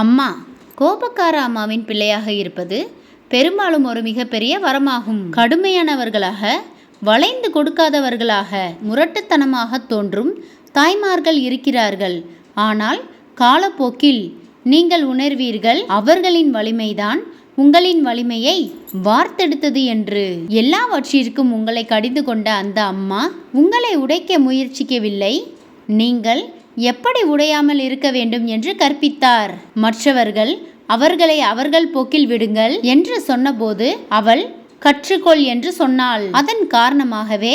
அம்மா கோபக்கார அம்மாவின் பிள்ளையாக இருப்பது பெரும்பாலும் ஒரு மிகப்பெரிய வரமாகும். கடுமையானவர்களாக வளைந்து கொடுக்காதவர்களாக முரட்டுத்தனமாக தோன்றும் தாய்மார்கள் இருக்கிறார்கள். ஆனால் காலப்போக்கில் நீங்கள் உணர்வீர்கள் அவர்களின் வலிமைதான் உங்களின் வலிமையை வார்த்தெடுத்தது என்று. எல்லாவற்றிற்கும் உங்களை கடிந்து கொண்ட அந்த அம்மா உங்களை உடைக்க முயற்சிக்கவில்லை. நீங்கள் எப்படி உடையாமல் இருக்க வேண்டும் என்று கற்பித்தார். மற்றவர்கள் அவர்களை அவர்கள் போக்கில் விடுங்கள் என்று சொன்னபோது அவள் கற்றுக்கொள் என்று சொன்னாள். அதன் காரணமாகவே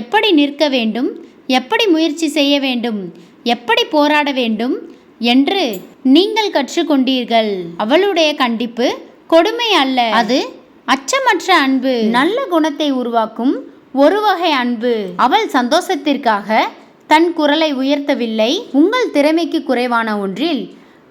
எப்படி நிற்க வேண்டும் எப்படி முயற்சி செய்ய வேண்டும் எப்படி போராட வேண்டும் என்று நீங்கள் கற்றுக்கொண்டீர்கள். அவளுடைய கண்டிப்பு கொடுமை அல்ல. அது அச்சமற்ற அன்பு. நல்ல குணத்தை உருவாக்கும் ஒரு வகை அன்பு. அவள் சந்தோஷத்திற்காக தன் குரலை உயர்த்தவில்லை. உங்கள் திறமைக்கு குறைவான ஒன்றில்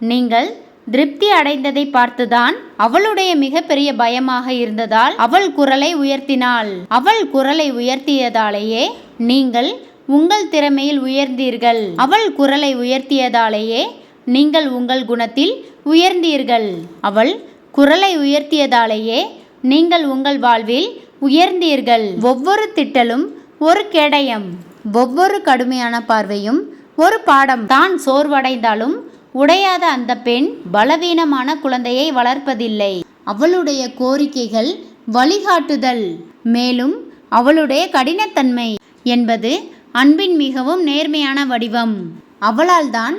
நீங்கள் திருப்தி அடைந்ததை பார்த்துதான் அவளுடைய மிகப்பெரிய பயமாக இருந்ததால் அவள் குரலை உயர்த்தினாள். அவள் குரலை உயர்த்தியதாலேயே நீங்கள் உங்கள் திறமையில் உயர்ந்தீர்கள். அவள் குரலை உயர்த்தியதாலேயே நீங்கள் உங்கள் குணத்தில் உயர்ந்தீர்கள். அவள் குரலை உயர்த்தியதாலேயே நீங்கள் உங்கள் வாழ்வில் உயர்ந்தீர்கள். ஒவ்வொரு திட்டலும் ஒரு கேடயம். ஒவ்வொரு கடுமையான பார்வையும் ஒரு பாடம் தான் சோர்வடைந்தாலும் உடையாத அந்த பெண் பலவீனமான குழந்தையை வளர்ப்பதில்லை. அவளுடைய கோரிக்கைகள் வழிகாட்டுதல். மேலும் அவளுடைய கடினத்தன்மை என்பது அன்பின் மிகவும் நேர்மையான வடிவம். அவளால் தான்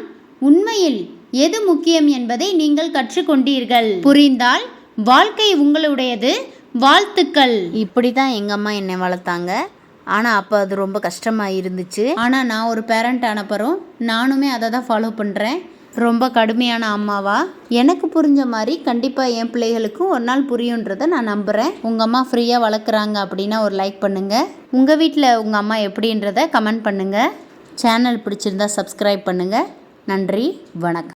உண்மையில் எது முக்கியம் என்பதை நீங்கள் கற்றுக்கொண்டீர்கள். புரிந்தால் வாழ்க்கை உங்களுடையது. வாழ்த்துக்கள். இப்படி தான் எங்கள் அம்மா என்னை வளர்த்தாங்க. ஆனால் அப்போ அது ரொம்ப கஷ்டமாக இருந்துச்சு ஆனால் நான் ஒரு பேரண்ட் ஆனப்பறம் நானுமே அதை தான் ஃபாலோ பண்ணுறேன் ரொம்ப கடுமையான அம்மாவா. எனக்கு புரிஞ்ச மாதிரி கண்டிப்பாக என் பிள்ளைகளுக்கும் ஒரு நாள் புரியுன்றதை நான் நம்புகிறேன் உங்கள் அம்மா ஃப்ரீயாக வளர்க்குறாங்க அப்படின்னா ஒரு லைக் பண்ணுங்கள் உங்கள் வீட்டில் உங்கள் அம்மா எப்படின்றத கமெண்ட் பண்ணுங்கள் சேனல் பிடிச்சிருந்தா சப்ஸ்கிரைப் பண்ணுங்கள் நன்றி வணக்கம்.